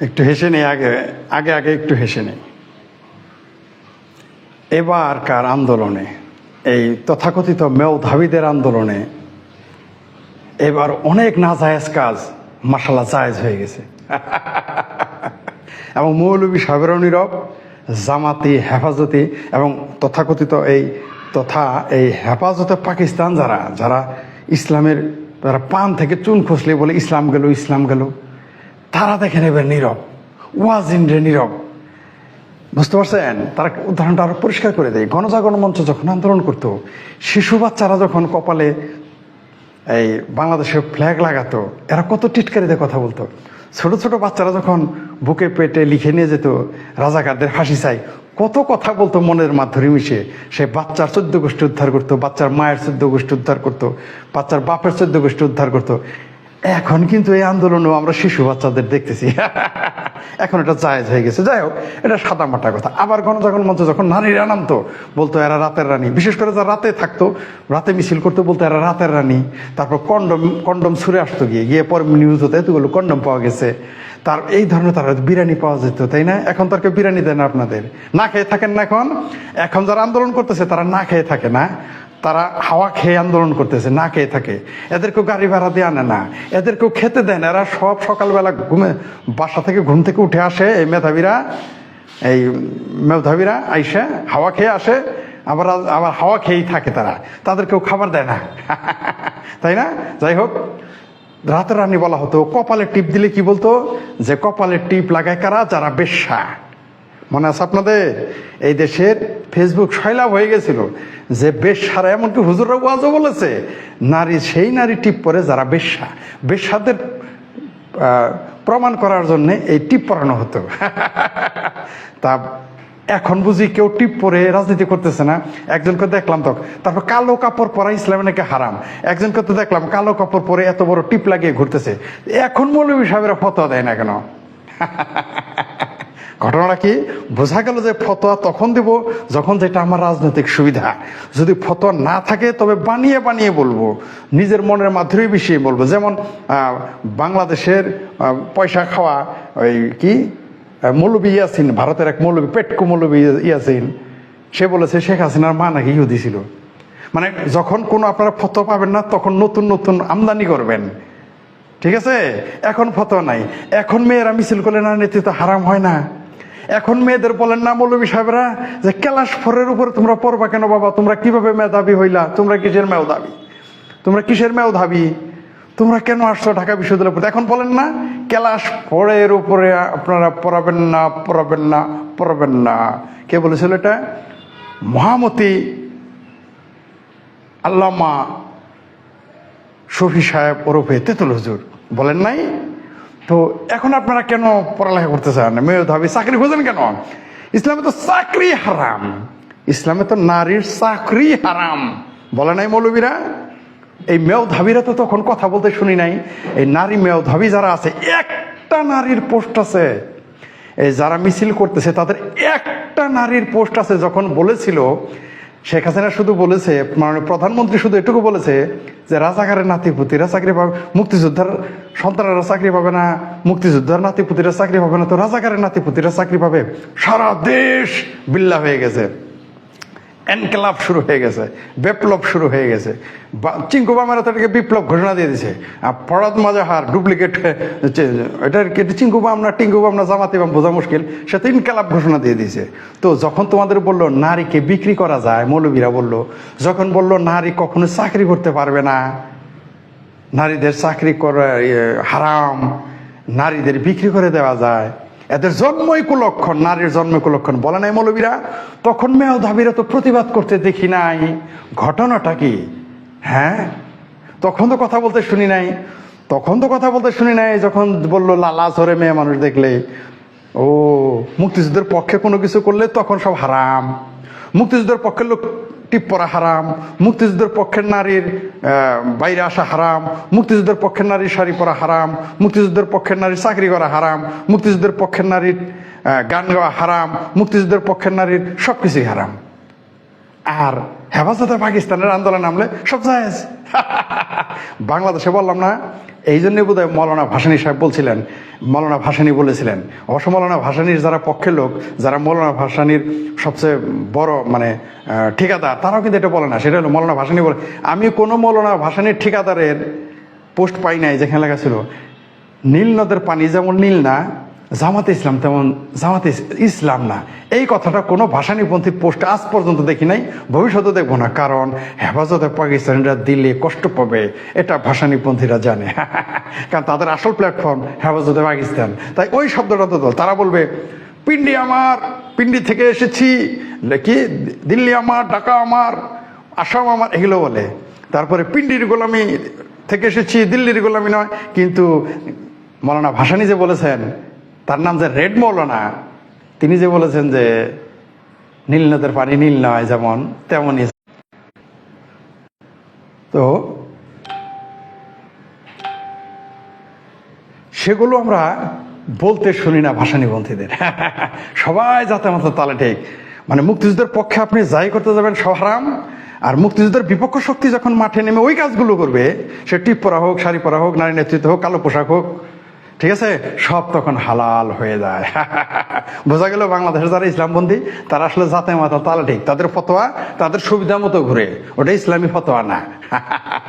একটু হেসে নেই, আগে আগে আগে একটু হেসে নেই। এবারকার আন্দোলনে, এই তথাকথিত মেয়ধাবীদের আন্দোলনে, এবার অনেক না জায়েজ কাজ মাসালা জায়েজ হয়ে গেছে। এবং মৌলবী সাবেরও নীরব, জামাতি, হেফাজতি এবং তথাকথিত এই তথা এই হেফাজতে পাকিস্তান যারা যারা ইসলামের তারা পান থেকে চুন খসলে বলে, ইসলাম গেল ইসলাম গেল। তারা দেখেন এবার নীরব ওয়াজিন রে নীরব। বুঝতে পারছেন? তারা উদাহরণটা আরও পরিষ্কার করে দেয়। গণজাগরণ মঞ্চ যখন আন্দোলন করতো, শিশু বাচ্চারা যখন কপালে এই বাংলাদেশের ফ্ল্যাগ লাগাতো, এরা কত টিটকারিতে কথা বলতো। ছোট ছোট বাচ্চারা যখন বুকে পেটে লিখে নিয়ে যেত, রাজাকারদের ফাঁসি চাই। কত কথা বলতো মনের মাধ্যমে মিশে। সে বাচ্চার চোদ্দ গোষ্ঠী উদ্ধার করতো, বাচ্চার মায়ের চোদ্দ গোষ্ঠী উদ্ধার করতো, বাচ্চার বাপের চোদ্দ গোষ্ঠী উদ্ধার করতো। এখন কিন্তু এই আন্দোলনেও আমরা শিশু বাচ্চাদের দেখতেছি। এখন এটা জায়েজ হয়ে গেছে। যাই হোক, এটা সাদা মাটা কথা। আবার গণজাগরণ মঞ্চ যখন নারীরা নামতো, বলতো এরা রাতের রানী। বিশেষ করে যারা রাতে থাকতো, রাতে মিছিল করতে, বলতো এরা রাতের রানী। তারপর কন্ডম কন্ডম ছুড়ে আসতো গিয়ে। গিয়ে পরে নিউজ হতো, এতগুলো কন্ডম পাওয়া গেছে। তার এই ধরনের তার বিরিয়ানি পাওয়া যেত, তাই না? এখন তার কেউ বিরিয়ানি দেয় না আপনাদের। না খেয়ে থাকেন না এখন। এখন যারা আন্দোলন করতেছে, তারা না খেয়ে থাকে না। তারা হাওয়া খেয়ে আন্দোলন করতেছে, না খেয়ে থাকে। এদেরকেও গাড়ি ভাড়া দিয়ে আনে না। এদেরকেও খেতে দেন এরা সব সকালবেলা ঘুমে বাসা থেকে ঘুম থেকে উঠে আসে এই মেধাবীরা এই মেধাবীরা আইসে, হাওয়া খেয়ে আসে, আবার আবার হাওয়া খেয়েই থাকে তারা। তাদেরকেও খাবার দেয় না। তাই না? যাই হোক, রাতের রানী বলা হতো, কপালে টিপ দিলে কি বলতো? যে কপালে টিপ লাগায় কারা? যারা বেশ্যা। মনে আছে আপনাদের? এই দেশের ফেসবুক শৈলাভ হয়ে গেছিল যে বেশ্যারা এমনকি হুজুররা ওয়াজও বলেছে নারী সেই নারী টিপ পরে যারা বেশ্যা বেশ্যাদের আহ, প্রমাণ করার জন্য এই টিপ পরানো হতো। তা এখন বুঝি কেউ টিপ পরে রাজনীতি করতেছে না? একজনকে দেখলাম তো তারপর কালো কাপড় পরা ইসলামে নাকি হারাম? একজনকে তো দেখলাম কালো কাপড় পরে এত বড় টিপ লাগিয়ে ঘুরতেছে। এখন মৌলবী সাহেবেরা ফতোয়া দেয় না কেন? ঘটনাটা কি? বোঝা গেল যে ফতোয়া তখন দিব যখন যেটা আমার রাজনৈতিক সুবিধা। যদি ফতোয়া না থাকে, তবে বানিয়ে বানিয়ে বলব। নিজের মনের মাধুরী বিষয়ে বলব। যেমন বাংলাদেশের পয়সা খাওয়া, ওই কি? মৌলবী ইয়াসিন, ভারতের এক মৌলবী, পেটকু মৌলবী ইয়াসিন, সে বলেছে, শেখ হাসিনার মা নাকি ইহুদি ছিল? মানে যখন কোনো আপনারা ফতো পাবেন না, তখন নতুন নতুন আমদানি করবেন। ঠিক আছে? এখন ফতোয়া নাই। এখন মেয়েরা মিছিল করলে না, নেতৃত্ব হারাম হয় না। এখন মেয়েদের বলেন না মৌলবী সাহেবরা, যে ক্যালাস ফোরের উপরে তোমরা পড়বা কেন বাবা? তোমরা কীভাবে মেধাবী হইলা? তোমরা কিসের মেধাবী? তোমরা কিসের মেধাবী? তোমরা কেন আসছো ঢাকা বিশ্ববিদ্যালয় পড়তে এখন বলেন না ক্যালাস ফোরের উপরে আপনারা পড়াবেন না পড়াবেন না পড়াবেন না। কে বলেছিল এটা? মহামতি আল্লামা শফি সাহেব ওরফে তেতুল হুজুর। বলেন নাই? তো এখন আপনারা কেন পড়ালেখা করতে চান? মেয়ে ভাবি, চাকরি খোঁজেন কেন? ইসলামে তো চাকরি হারাম। ইসলামে তো নারীর চাকরি হারাম। বলে নাই মৌলবীরা? এই মেয়ধাবীরা তো তখন কথা বলতে শুনি নাই। এই নারী মেয়ধাবী যারা আছে, একটা নারীর পোস্ট আছে। এই যারা মিছিল করতেছে, তাদের একটা নারীর পোস্ট আছে যখন বলেছিল, শেখ হাসিনা শুধু বলেছে মানে প্রধানমন্ত্রী শুধু এটুকু বলেছে যে, রাজাকারের নাতিপুতিরা চাকরি পাবে মুক্তিযোদ্ধার সন্তানেরা চাকরি পাবে না, মুক্তিযোদ্ধার নাতিপুতিরা চাকরি পাবে না, তো রাজাকারের নাতিপুতিরা চাকরি পাবে। সারা দেশ বিল্লা হয়ে গেছে। এনকেলাব শুরু হয়ে গেছে, বিপ্লব শুরু হয়ে গেছে। চিঙ্কু বামেরা তো এটাকে বিপ্লব ঘোষণা দিয়ে দিছে। আর ফরাদ মাজাহার ডুপ্লিকেট এটা চিঙ্কু বাম না টিঙ্কু বাম না জামাতি বাম বোঝা মুশকিল, সে তো ইনকালাব ঘোষণা দিয়ে দিয়েছে তো যখন তোমাদের বলল নারীকে বিক্রি করা যায়, মৌলবীরা বলল, যখন বলল নারী কখনো চাকরি করতে পারবে না নারীদের চাকরি করা হারাম, নারীদের বিক্রি করে দেওয়া যায়। এদের জন্মই কুলক্ষণ নারীর জন্মই কুলক্ষণ বলে নাই মৌলবীরা? তখন মেয়ধাবীরা তো প্রতিবাদ করতে দেখি নাই। ঘটনাটা কি? হ্যাঁ? তখন তো কথা বলতে শুনি নাই। তখন তো কথা বলতে শুনি নাই, যখন বলল, লালা ঝরে মেয়ে মানুষ দেখলে। ও, মুক্তিযুদ্ধের পক্ষে কোনো কিছু করলে তখন সব হারাম। মুক্তিযুদ্ধের পক্ষের লোক টিপ পরা হারাম, মুক্তিযুদ্ধের পক্ষের নারীর বাইরে আসা হারাম, মুক্তিযুদ্ধের পক্ষের নারীর শাড়ি পরা হারাম, মুক্তিযুদ্ধের পক্ষের নারীর চাকরি করা হারাম, মুক্তিযুদ্ধের পক্ষের নারীর গান গাওয়া হারাম, মুক্তিযুদ্ধের পক্ষের নারীর সবকিছুই হারাম। আর হেফাজতে পাকিস্তানের আন্দোলন নামলে সব জায়েজ। বাংলাদেশে বললাম না, এই জন্যই বোধ হয় মৌলানা ভাসানী সাহেব বলছিলেন, মৌলানা ভাসানী বলেছিলেন। অবশ্য মৌলানা ভাসানীর যারা পক্ষের লোক, যারা মৌলানা ভাসানীর সবচেয়ে বড় মানে ঠিকাদার, তারাও কিন্তু এটা বলে না, সেটা হলো মৌলানা ভাসানী বলে। আমি কোনো মৌলানা ভাসানীর ঠিকাদারের পোস্ট পাই নাই যেখানে লেখা ছিল, নীল নদের পানি যেমন নীল না জামাতে ইসলাম তেমন জামাতে ইসলাম না। এই কথাটা কোনো ভাষানিপন্থী পোস্ট আজ পর্যন্ত দেখি নাই। ভবিষ্যতে দেখব না, কারণ হেফাজতে পাকিস্তানিরা দিলে কষ্ট পাবে, এটা ভাষানিপন্থীরা জানে। কারণ তাদের আসল প্ল্যাটফর্ম হেফাজতে পাকিস্তান। তাই ওই শব্দটা তো তারা বলবে, পিন্ডি আমার, পিন্ডি থেকে এসেছি কি দিল্লি আমার, ঢাকা আমার, আসাম আমার, এগুলো বলে। তারপরে, পিন্ডির গোলামি থেকে এসেছি, দিল্লির গোলামি নয়। কিন্তু মৌলানা ভাসানি যে বলেছেন তার নাম যে রেড মৌলানা, তিনি যে বলেছেন যে নীল নদের পানি নীল নয় যেমন তেমনই তো সেগুলো আমরা বলতে শুনি না ভাষা নিবন্ধীদের। সবাই যাতে মাত্র তালে ঠিক। মানে মুক্তিযুদ্ধের পক্ষে আপনি যাই করতে যাবেন সব হারাম, আর মুক্তিযুদ্ধের বিপক্ষ শক্তি যখন মাঠে নেমে ওই কাজগুলো করবে, সে টিপ পরা হোক, শাড়ি পরা হোক, নারী নেতৃত্ব হোক, কালো পোশাক হোক ঠিক আছে? সব তখন হালাল হয়ে যায়। বোঝা গেল বাংলাদেশের যারা ইসলামবন্দি তারা আসলে যাতে মাথা তালা ঠিক। তাদের ফতোয়া, তাদের সুবিধা মতো ঘুরে। ওটা ইসলামী ফতোয়া না।